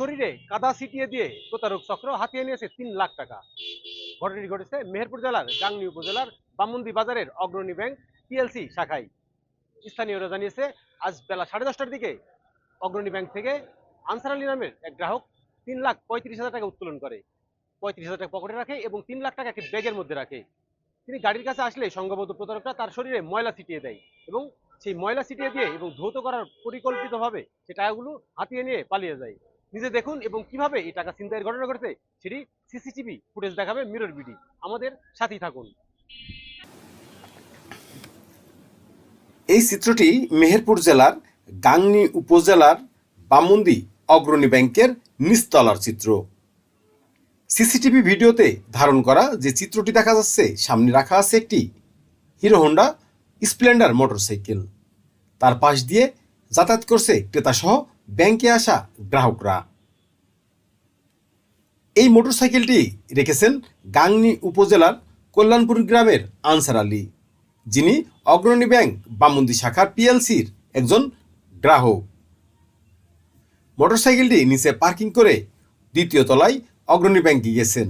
শরীরে কাদা ছিটিয়ে দিয়ে প্রতারক চক্র হাতিয়ে নিয়েছে তিন লাখ টাকা। ঘটনাটি ঘটেছে মেহেরপুর জেলার গাংনী উপজেলার বামুন্দি বাজারের অগ্রণী ব্যাংক পিএলসি শাখায়। স্থানীয়রা জানিয়েছে, আজ বেলা সাড়ে দশটার দিকে অগ্রণী ব্যাংক থেকে আনসার আলী নামের এক গ্রাহক তিন লাখ পঁয়ত্রিশ হাজার টাকা উত্তোলন করে। পঁয়ত্রিশ হাজার টাকা পকেটে রাখে এবং তিন লাখ টাকা একটি ব্যাগের মধ্যে রাখে। তিনি গাড়ির কাছে আসলে সংঘবদ্ধ প্রতারকরা তার শরীরে ময়লা ছিটিয়ে দেয় এবং সেই ময়লা ছিটিয়ে দিয়ে এবং ধৌত করার পরিকল্পিতভাবে সে টাকাগুলো হাতিয়ে নিয়ে পালিয়ে যায়। নিজে দেখুন এবং কীভাবে এই টাকা ছিনতাইয়ের ঘটনা ঘটেছে, সেটি সিসিটিভি ফুটেজ দেখাবে মিরর বিডি। আমাদের সাথেই থাকুন। এই চিত্রটি মেহেরপুর জেলার গাংনী উপজেলার বামুন্দি অগ্রণী ব্যাংকের নিচতলার চিত্র। সিসিটিভি ভিডিওতে ধারণ করা যে চিত্রটি দেখা যাচ্ছে, সামনে রাখা আছে একটি হিরো হোন্ডা স্প্লেন্ডার মোটরসাইকেল। তার পাশ দিয়ে যাতায়াত করছে ক্রেতাসহ ব্যাংকে আসা গ্রাহকরা। এই মোটরসাইকেলটি রেখেছেন গাংনী উপজেলার কল্যাণপুর গ্রামের আনসার আলী, যিনি অগ্রণী ব্যাংক বামুন্দি শাখার পিএলসির একজন গ্রাহক। মোটরসাইকেলটি নিচে পার্কিং করে দ্বিতীয় তলায় অগ্রণী ব্যাংকে গেছেন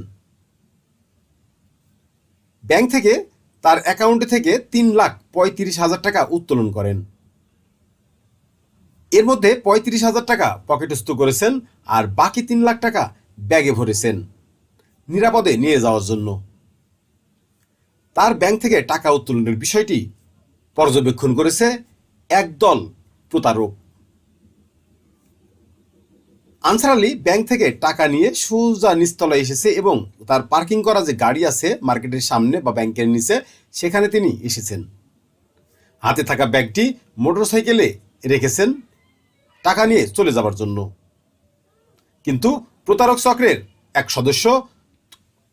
ব্যাংক থেকে তার অ্যাকাউন্টে থেকে তিন লাখ পঁয়ত্রিশ হাজার টাকা উত্তোলন করেন। এর মধ্যে পঁয়ত্রিশ হাজার টাকা পকেটস্থ করেছেন আর বাকি তিন লাখ টাকা ব্যাগে ভরেছেন নিরাপদে নিয়ে যাওয়ার জন্য। তার ব্যাংক থেকে টাকা উত্তোলনের বিষয়টি পর্যবেক্ষণ করেছে একদল প্রতারক। আনসার আলী ব্যাংক থেকে টাকা নিয়ে সোজা নিচতলায় এসেছে এবং তার পার্কিং করা যে গাড়ি আছে মার্কেটের সামনে বা ব্যাংকের নিচে, সেখানে তিনি এসেছেন। হাতে থাকা ব্যাগটি মোটরসাইকেলে রেখেছেন টাকা নিয়ে চলে যাবার জন্য। কিন্তু প্রতারক চক্রের এক সদস্য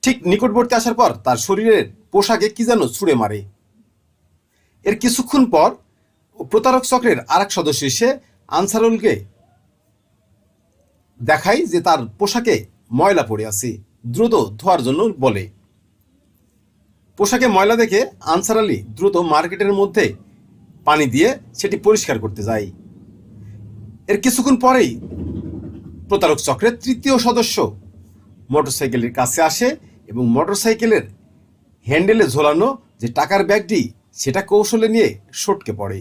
ঠিক নিকটবর্তী আসার পর তার শরীরের পোশাকে কি যেন ছুঁড়ে মারে। এর কিছুক্ষণ পর প্রতারক চক্রের আর এক সদস্য এসে আনসারুলকে দেখায় যে তার পোশাকে ময়লা পড়ে আছে, দ্রুত ধোয়ার জন্য বলে। পোশাকে ময়লা দেখে আনসার আলী দ্রুত মার্কেটের মধ্যে পানি দিয়ে সেটি পরিষ্কার করতে যায়। এর কিছুক্ষণ পরেই প্রতারক চক্রের তৃতীয় সদস্য মোটরসাইকেলের কাছে আসে এবং মোটরসাইকেলের হ্যান্ডেলে ঝোলানো যে টাকার ব্যাগটি, সেটা কৌশলে নিয়ে সটকে পড়ে।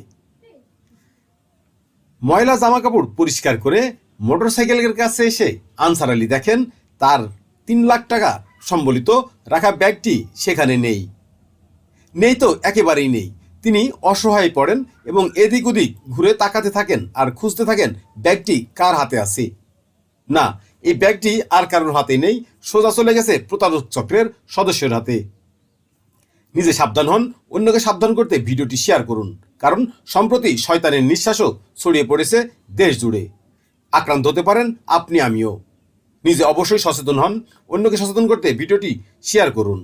ময়লা জামা কাপড় পরিষ্কার করে মোটরসাইকেলের কাছে এসে আনসার আলী দেখেন তার তিন লাখ টাকা সম্বলিত রাখা ব্যাগটি সেখানে নেই। নেই তো একেবারেই নেই। তিনি অসহায় পড়েন এবং এদিক ওদিক ঘুরে তাকাতে থাকেন আর খুঁজতে থাকেন, ব্যাগটি কার হাতে আছে? না, এই ব্যাগটি আর কারোর হাতে নেই, সোজা চলে গেছে প্রতারক চক্রের সদস্যের হাতে। নিজে সাবধান হন, অন্যকে সাবধান করতে ভিডিওটি শেয়ার করুন, কারণ সম্প্রতি শয়তানের নিঃশ্বাসও ছড়িয়ে পড়েছে দেশ জুড়ে। আক্রান্ত হতে পারেন আপনি আমিও। নিজে অবশ্যই সচেতন হন, অন্যকে সচেতন করতে ভিডিওটি শেয়ার করুন।